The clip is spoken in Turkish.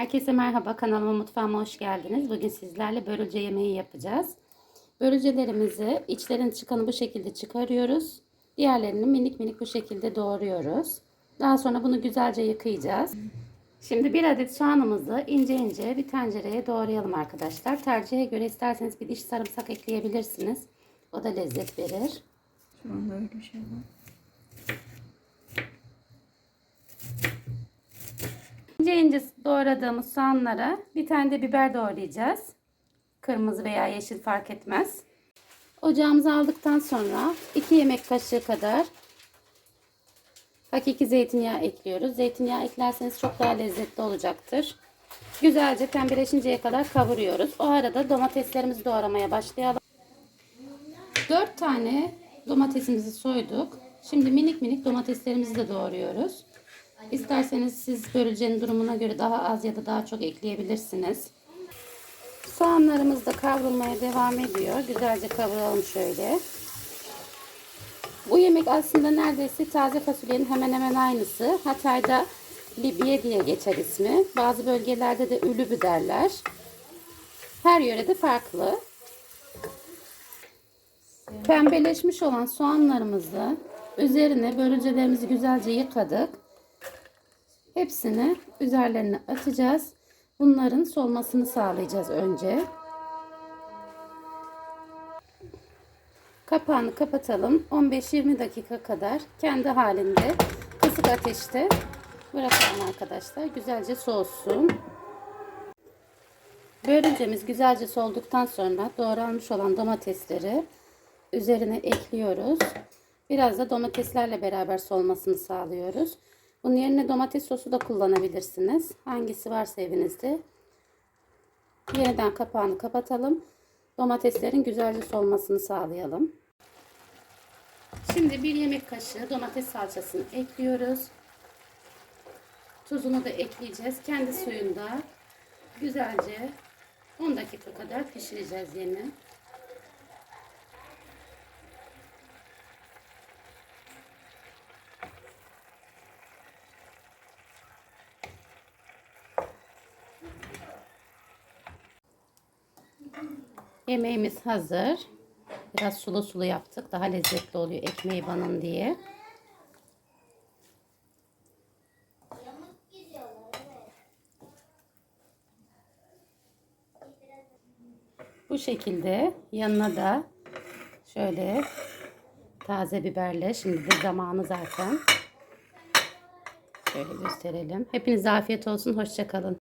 Herkese merhaba kanalıma mutfağıma hoş geldiniz. Bugün sizlerle börülce yemeği yapacağız. Börülcelerimizi içlerin çıkanı bu şekilde çıkarıyoruz. Diğerlerini minik minik bu şekilde doğruyoruz. Daha sonra bunu güzelce yıkayacağız. Şimdi bir adet soğanımızı ince ince bir tencereye doğrayalım arkadaşlar. Tercihe göre isterseniz bir diş sarımsak ekleyebilirsiniz. O da lezzet verir. Şu anda öyle şey var. İnce doğradığımız soğanlara bir tane de biber doğrayacağız. Kırmızı veya yeşil fark etmez. Ocağımıza aldıktan sonra 2 yemek kaşığı kadar hakiki zeytinyağı ekliyoruz. Zeytinyağı eklerseniz çok daha lezzetli olacaktır. Güzelce pembeleşinceye kadar kavuruyoruz. O arada domateslerimizi doğramaya başlayalım. 4 tane domatesimizi soyduk. Şimdi minik minik domateslerimizi de doğruyoruz. İsterseniz siz börülcenin durumuna göre daha az ya da daha çok ekleyebilirsiniz. Soğanlarımız da kavrulmaya devam ediyor. Güzelce kavuralım şöyle. Bu yemek aslında neredeyse taze fasulyenin hemen hemen aynısı. Hatay'da Libye diye geçer ismi. Bazı bölgelerde de ülübü derler. Her yörede farklı. Pembeleşmiş olan soğanlarımızı üzerine börülcelerimizi güzelce yıkadık. Hepsini üzerlerine atacağız. Bunların solmasını sağlayacağız önce. Kapağını kapatalım. 15-20 dakika kadar kendi halinde kısık ateşte bırakalım arkadaşlar. Güzelce soğusun. Börülcemiz güzelce solduktan sonra doğranmış olan domatesleri üzerine ekliyoruz. Biraz da domateslerle beraber solmasını sağlıyoruz. Bunun yerine domates sosu da kullanabilirsiniz. Hangisi varsa evinizde. Yeniden kapağını kapatalım. Domateslerin güzelce solmasını sağlayalım. Şimdi bir yemek kaşığı domates salçasını ekliyoruz. Tuzunu da ekleyeceğiz. Kendi suyunda güzelce 10 dakika kadar pişireceğiz yine. Yemeğimiz hazır. Biraz sulu sulu yaptık. Daha lezzetli oluyor ekmeği banın diye. Bu şekilde yanına da şöyle taze biberle şimdi de zamanı zaten. Şöyle gösterelim. Hepinize afiyet olsun. Hoşçakalın.